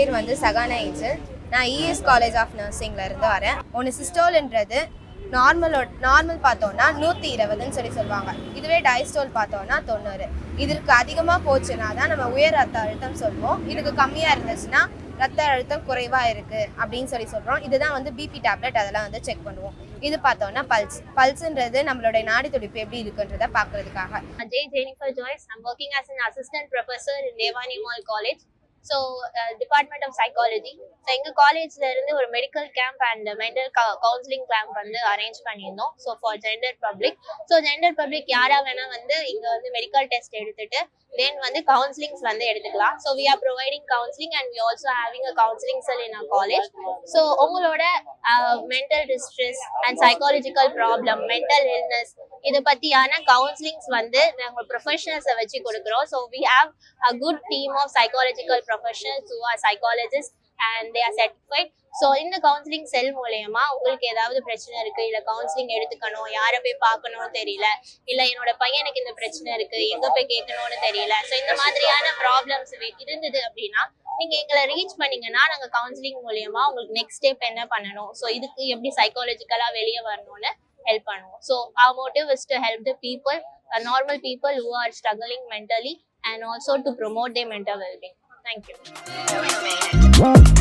பேர் வந்து சகானா ஏஞ்சல். நான் இஎஸ் காலேஜ் ஆஃப் நர்சிங்ல இருந்து வரேன். ஒன்று சிஸ்டோல்ன்றது நார்மலோட நார்மல் பார்த்தோன்னா நூற்றி இருபதுன்னு சொல்லி சொல்லுவாங்க. இதுவே டைஸ்டோல் பார்த்தோன்னா தொண்ணூறு. இதற்கு அதிகமாக போச்சுன்னா தான் நம்ம உயர் ரத்த அழுத்தம் சொல்லுவோம் இதுக்கு கம்மியாக இருந்துச்சுன்னா ரத்த அழுத்தம் குறைவாக இருக்குது அப்படின்னு சொல்லி சொல்கிறோம் இதுதான் வந்து பிபி டேப்லெட் அதெல்லாம் வந்து செக் பண்ணுவோம். இது பார்த்தோன்னா பல்ஸ் பல்ஸ்ன்றது நம்மளுடைய நாடி துடிப்பு எப்படி இருக்குன்றதை பார்க்கறதுக்காக. Jai Jennifer Joyce I'm working as an assistant professor in Devani college so department of psychology so எங்கள் காலேஜில் இருந்து ஒரு medical camp and mental counselling camp வந்து அரேஞ்ச் பண்ணியிருந்தோம். So for general public so general public யாராக வேணால் வந்து இங்கே வந்து மெடிக்கல் டெஸ்ட் எடுத்துட்டு தென் வந்து கவுன்சிலிங்ஸ் வந்து எடுத்துக்கலாம். So we are providing counselling and we also having a counselling cell in a college so உங்களோட mental distress and psychological problem mental illness இதை பற்றியான கவுன்சிலிங்ஸ் வந்து நாங்கள் ப்ரொஃபஷனல்ஸை வச்சு கொடுக்குறோம். So we have a good team of psychological professionals who are psychologist and they are certified so இந்த counselling cell மூலயமா உங்களுக்கு ஏதாவது பிரச்சனை இருக்கு இல்லை கவுன்சிலிங் எடுத்துக்கணும் யாரை போய் பார்க்கணும்னு தெரியல இல்லை என்னோட பையனுக்கு இந்த பிரச்சனை இருக்கு எங்கே போய் கேட்கணும்னு தெரியல. ஸோ இந்த மாதிரியான ப்ராப்ளம்ஸ் இருந்தது அப்படின்னா நீங்க எங்களை ரீச் பண்ணீங்கன்னா நாங்க கவுன்சிலிங் மூலியமா உங்களுக்கு நெக்ஸ்ட் ஸ்டெப் என்ன பண்ணணும்? ஸோ இதுக்கு எப்படி சைக்காலஜிக்கலா வெளியே வரணும்னு ஹெல்ப் பண்ணுவோம். So our motive is to help the people normal people who are struggling mentally and also to promote the mental wellbeing Thank you.